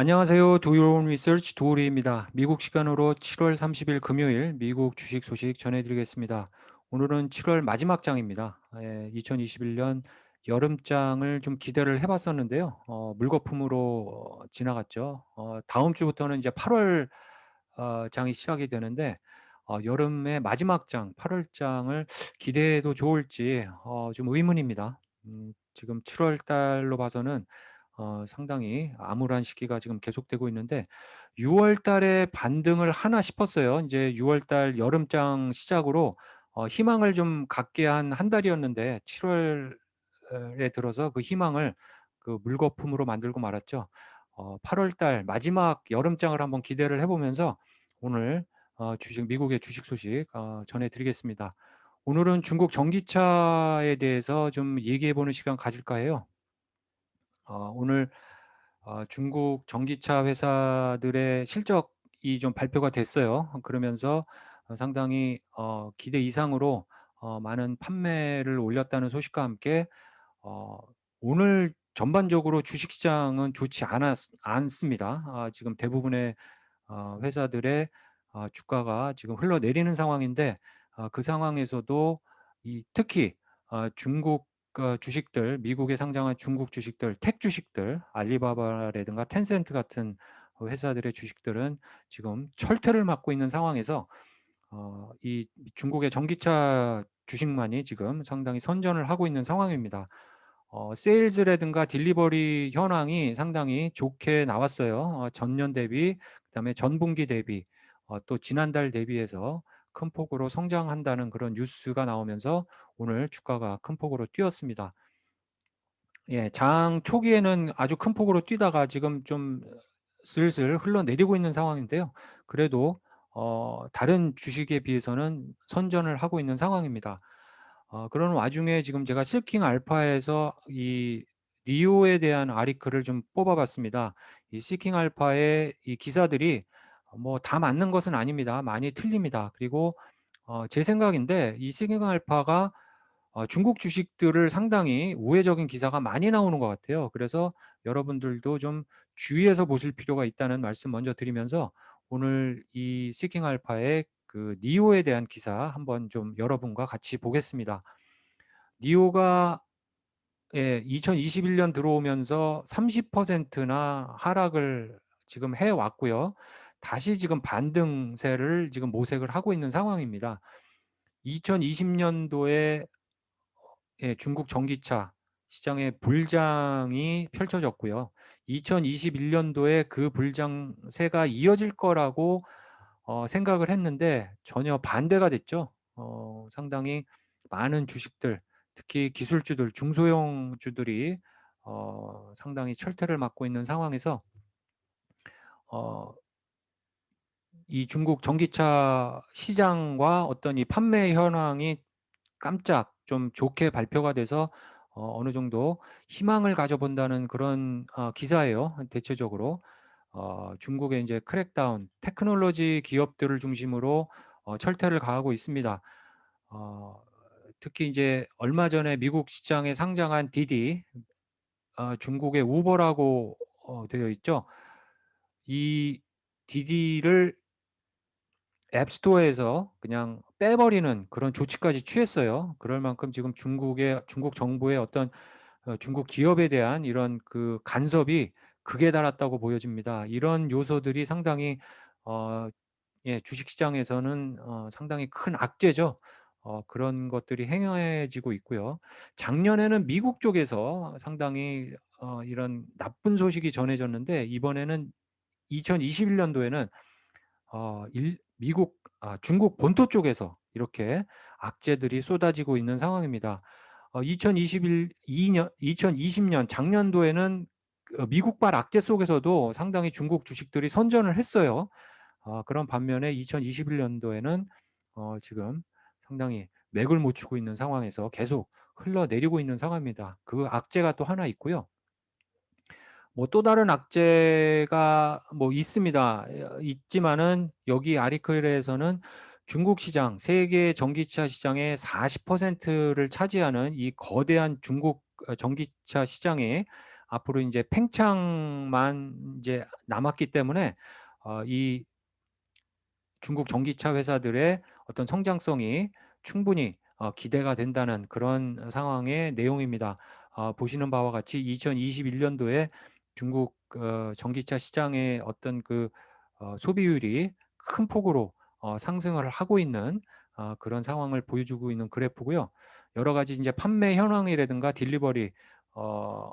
안녕하세요. 두유론 리서치 도우리입니다. 미국 시간으로 7월 30일 금요일 미국 주식 소식 전해드리겠습니다. 오늘은 7월 마지막 장입니다. 예, 2021년 여름장을 좀 기대를 해봤었는데요. 어, 물거품으로 어, 지나갔죠. 어, 다음 주부터는 이제 8월 어, 장이 시작이 되는데 어, 여름의 마지막 장, 8월 장을 기대해도 좋을지 어, 좀 의문입니다. 음, 지금 7월 달로 봐서는 어, 상당히 암울한 시기가 지금 계속되고 있는데 6월 달에 반등을 하나 싶었어요. 이제 6월 달 여름장 시작으로 어, 희망을 좀 갖게 한 한 달이었는데 7월에 들어서 그 희망을 그 물거품으로 만들고 말았죠. 어, 8월 달 마지막 여름장을 한번 기대를 해보면서 오늘 어, 주식 미국의 주식 소식 어, 전해드리겠습니다. 오늘은 중국 전기차에 대해서 좀 얘기해보는 시간 가질까 해요. 어, 오늘 어, 중국 전기차 회사들의 실적이 좀 발표가 됐어요. 그러면서 어, 상당히 어, 기대 이상으로 어, 많은 판매를 올렸다는 소식과 함께 어, 오늘 전반적으로 주식시장은 좋지 않았, 않습니다. 아, 지금 대부분의 어, 회사들의 어, 주가가 지금 흘러내리는 상황인데 어, 그 상황에서도 이 특히 어, 중국 어, 주식들, 미국에 상장한 중국 주식들, 택 주식들, 알리바바라든가 텐센트 같은 회사들의 주식들은 지금 철퇴를 맞고 있는 상황에서 어, 이 중국의 전기차 주식만이 지금 상당히 선전을 하고 있는 상황입니다. 어, 세일즈라든가 딜리버리 현황이 상당히 좋게 나왔어요. 어, 전년 대비, 그다음에 전분기 대비, 어, 또 지난달 대비해서 큰 폭으로 성장한다는 그런 뉴스가 나오면서 오늘 주가가 큰 폭으로 뛰었습니다. 예, 장 초기에는 아주 큰 폭으로 뛰다가 지금 좀 슬슬 흘러내리고 있는 상황인데요. 그래도 어, 다른 주식에 비해서는 선전을 하고 있는 상황입니다. 어, 그런 와중에 지금 제가 실킹 알파에서 이 니오에 대한 아리크를 좀 뽑아봤습니다. 이 시킹 알파의 이 기사들이 뭐 다 맞는 것은 아닙니다. 많이 틀립니다. 그리고 어, 제 생각인데 이 시킹 알파가 어, 중국 주식들을 상당히 우회적인 기사가 많이 나오는 것 같아요. 그래서 여러분들도 좀 주의해서 보실 필요가 있다는 말씀 먼저 드리면서 오늘 이 시킹 알파의 그 니오에 대한 기사 한번 좀 여러분과 같이 보겠습니다. 니오가 예, 2021년 들어오면서 30%나 하락을 지금 해 왔고요. 다시 지금 반등세를 지금 모색을 하고 있는 상황입니다. 2020년도에 예, 중국 전기차 시장의 불장이 펼쳐졌고요. 2021년도에 그 불장세가 이어질 거라고 어, 생각을 했는데 전혀 반대가 됐죠. 어, 상당히 많은 주식들, 특히 기술주들, 중소형 주들이 어, 상당히 철퇴를 맞고 있는 상황에서 어, 이 중국 전기차 시장과 어떤 이 판매 현황이 깜짝 좀 좋게 발표가 돼서 어, 어느 정도 희망을 가져본다는 그런 어, 기사예요. 대체적으로 어, 중국의 이제 크랙다운 테크놀로지 기업들을 중심으로 어, 철퇴를 가하고 있습니다. 어, 특히 이제 얼마 전에 미국 시장에 상장한 디디 어, 중국의 우버라고 어, 되어 있죠. 이 디디를 앱스토어에서 그냥 빼버리는 그런 조치까지 취했어요. 그럴 만큼 지금 중국의 중국 정부의 어떤 어, 중국 기업에 대한 이런 그 간섭이 극에 달았다고 보여집니다. 이런 요소들이 상당히 어, 예, 주식시장에서는 어, 상당히 큰 악재죠. 어, 그런 것들이 행해지고 있고요. 작년에는 미국 쪽에서 상당히 어, 이런 나쁜 소식이 전해졌는데 이번에는 2021년도에는 어, 일, 미국, 아, 중국 본토 쪽에서 이렇게 악재들이 쏟아지고 있는 상황입니다. 어, 2021, 2년, 2020년 작년도에는 그 미국발 악재 속에서도 상당히 중국 주식들이 선전을 했어요. 어, 그런 반면에 2021년도에는 어, 지금 상당히 맥을 못 추고 있는 상황에서 계속 흘러내리고 있는 상황입니다. 그 악재가 또 하나 있고요. 뭐 또 다른 악재가 뭐 있습니다. 있지만은 여기 아리클에서는 중국 시장, 세계 전기차 시장의 40%를 차지하는 이 거대한 중국 어, 전기차 시장에 앞으로 인제 팽창만 인제 남았기 때문에 어 이 중국 전기차 회사들의 어떤 성장성이 충분히 어 기대가 된다는 그런 상황의 내용입니다. 어 보시는 바와 같이 2021 년도에 중국 어 전기차 시장의 어떤 그 어 소비율이 큰 폭으로 어 상승을 하고 있는 어 그런 상황을 보여주고 있는 그래프고요. 여러 가지 인제 판매 현황이라든가 딜리버리 어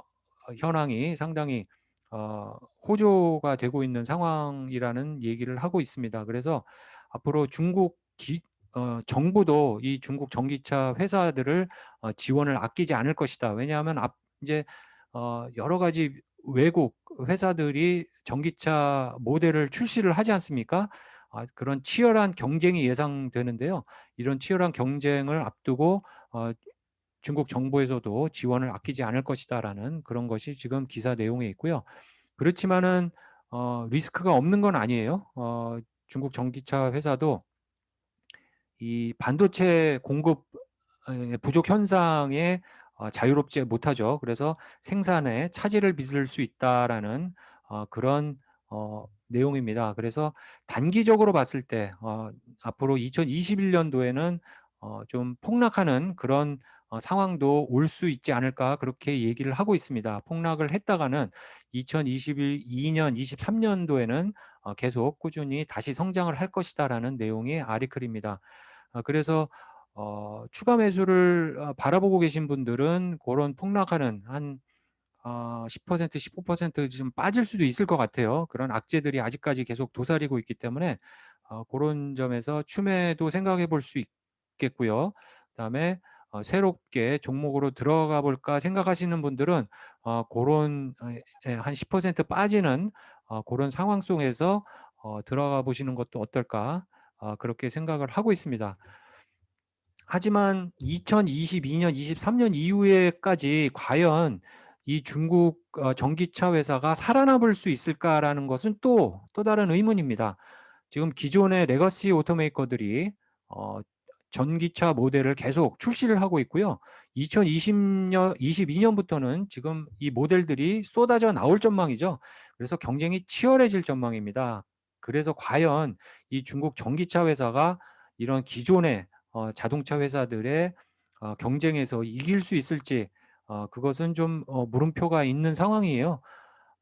현황이 상당히 어 호조가 되고 있는 상황이라는 얘기를 하고 있습니다. 그래서 앞으로 중국 기 어 정부도 이 중국 전기차 회사들을 어 지원을 아끼지 않을 것이다. 왜냐하면 앞 인제 어 여러 가지 외국 회사들이 전기차 모델을 출시를 하지 않습니까? 아 그런 치열한 경쟁이 예상되는데요. 이런 치열한 경쟁을 앞두고 어 중국 정부에서도 지원을 아끼지 않을 것이다라는 그런 것이 지금 기사 내용에 있고요. 그렇지만은 어 리스크가 없는 건 아니에요. 어 중국 전기차 회사도 이 반도체 공급 에 부족 현상에 어 자유롭지 못하죠. 그래서 생산에 차질을 빚을 수 있다라는 어 그런 어 내용입니다. 그래서 단기적으로 봤을 때어 앞으로 2021 년도에는 어좀 폭락하는 그런 어 상황도 올 수 있지 않을까 그렇게 얘기를 하고 있습니다. 폭락을 했다가는 2022 년, 23 년도에는 어 계속 꾸준히 다시 성장을 할 것이다라는 내용의 아티클입니다. 어 그래서 어 추가 매수를 어 바라보고 계신 분들은 고런 폭락하는 한 어 10% 15%좀 빠질 수도 있을 것 같아요. 그런 악재들이 아직까지 계속 도사리고 있기 때문에 어 고런 점에서 추매도 생각해 볼 수 있겠고요. 그다음에 어 '새롭게 종목으로 들어가 볼까.' 생각하시는 분들은 어 고런 어예한10% 빠지는 어 고런 상황 속에서 어 '들어가 보시는 것도 어떨까.' 어 그렇게 생각을 하고 있습니다. 하지만 2022 년, 23년 이후에까지 과연 이 중국 어 전기차 회사가 살아남을 수 있을까라는 것은 또, 또 다른 의문입니다. 지금 기존의 레거시 오토메이커들이 어 전기차 모델을 계속 출시를 하고 있고요. 2020년 22 년부터는 지금 이 모델들이 쏟아져 나올 전망이죠. 그래서 경쟁이 치열해질 전망입니다. 그래서 과연 이 중국 전기차 회사가 이런 기존의 어 자동차 회사들의 어 경쟁에서 이길 수 있을지 어 그것은 좀 어 물음표가 있는 상황이에요.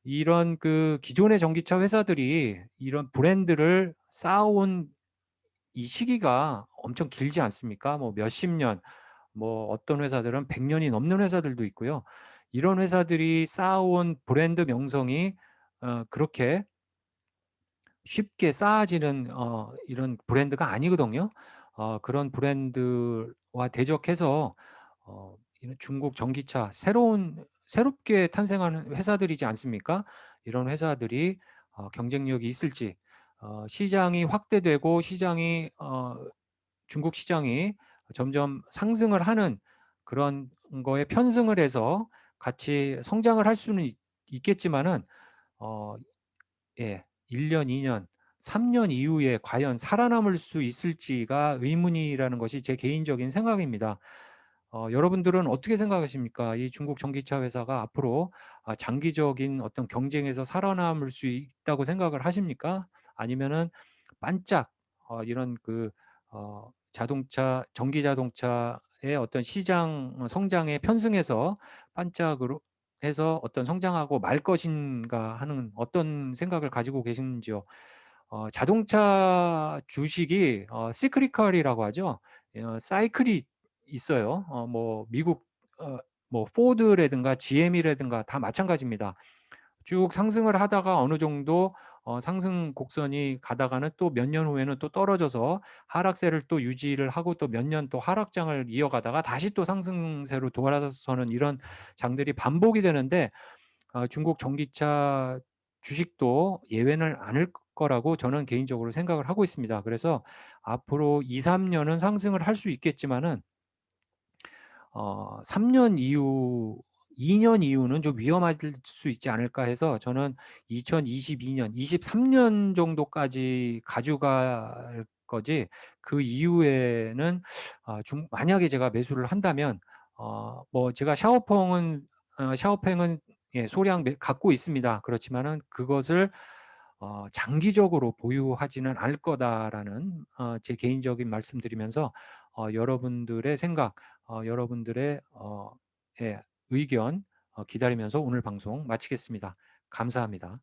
이런 그 기존의 전기차 회사들이 이런 브랜드를 쌓아온 이 시기가 엄청 길지 않습니까? 뭐 몇십 년, 뭐 어떤 회사들은 100 년이 넘는 회사들도 있고요. 이런 회사들이 쌓아온 브랜드 명성이 어 그렇게 쉽게 쌓아지는 어 이런 브랜드가 아니거든요. 어 그런 브랜드와 대적해서 어 중국 전기차 새로운 새롭게 탄생하는 회사들이지 않습니까? 이런 회사들이 어 경쟁력이 있을지 어 시장이 확대되고 시장이 어 중국 시장이 점점 상승을 하는 그런 거에 편승을 해서 같이 성장을 할 수는 있 있겠지만은 어 예. 1 년, 2 년, 3년 이후에 과연 살아남을 수 있을지가 의문이라는 것이 제 개인적인 생각입니다. 어 여러분들은 어떻게 생각하십니까? 이 중국 전기차 회사가 앞으로 아 장기적인 어떤 경쟁에서 살아남을 수 있다고 생각을 하십니까? 아니면은 반짝 어 이런 그 어 자동차 전기 자동차의 어떤 시장 어 성장에 편승해서 반짝으로 해서 어떤 성장하고 말 것인가 하는 어떤 생각을 가지고 계신지요? 어 자동차 주식이 어 시크리컬이라고 하죠. 어 사이클이 있어요. 어 뭐 미국 어 뭐 포드라든가 GM이라든가 다 마찬가지입니다. 쭉 상승을 하다가 어느 정도 어 상승 곡선이 가다가는 또 몇 년 후에는 또 떨어져서 하락세를 또 유지를 하고 또 몇 년 또 하락장을 이어가다가 다시 또 상승세로 돌아서는 이런 장들이 반복이 되는데 어 중국 전기차 주식도 예외는 아닐 거라고 저는 개인적으로 생각을 하고 있습니다. 그래서 앞으로 2-3 년은 상승을 할 수 있겠지만은 어 3년 이후 2년 이후는 좀 위험할 수 있지 않을까 해서 저는 2022 년, 23년 정도까지 가져갈 거지 그 이후에는 아중 만약에 제가 매수를 한다면 어 뭐 제가 샤오펑은 어 샤오팽은 예 소량 매 갖고 있습니다. 그렇지만은 그것을 어 '장기적으로 보유하지는 않을 거다.'라는 어 제 개인적인 말씀드리면서 어 여러분들의 생각 어 여러분들의 어 예 의견 어 기다리면서 오늘 방송 마치겠습니다. 감사합니다.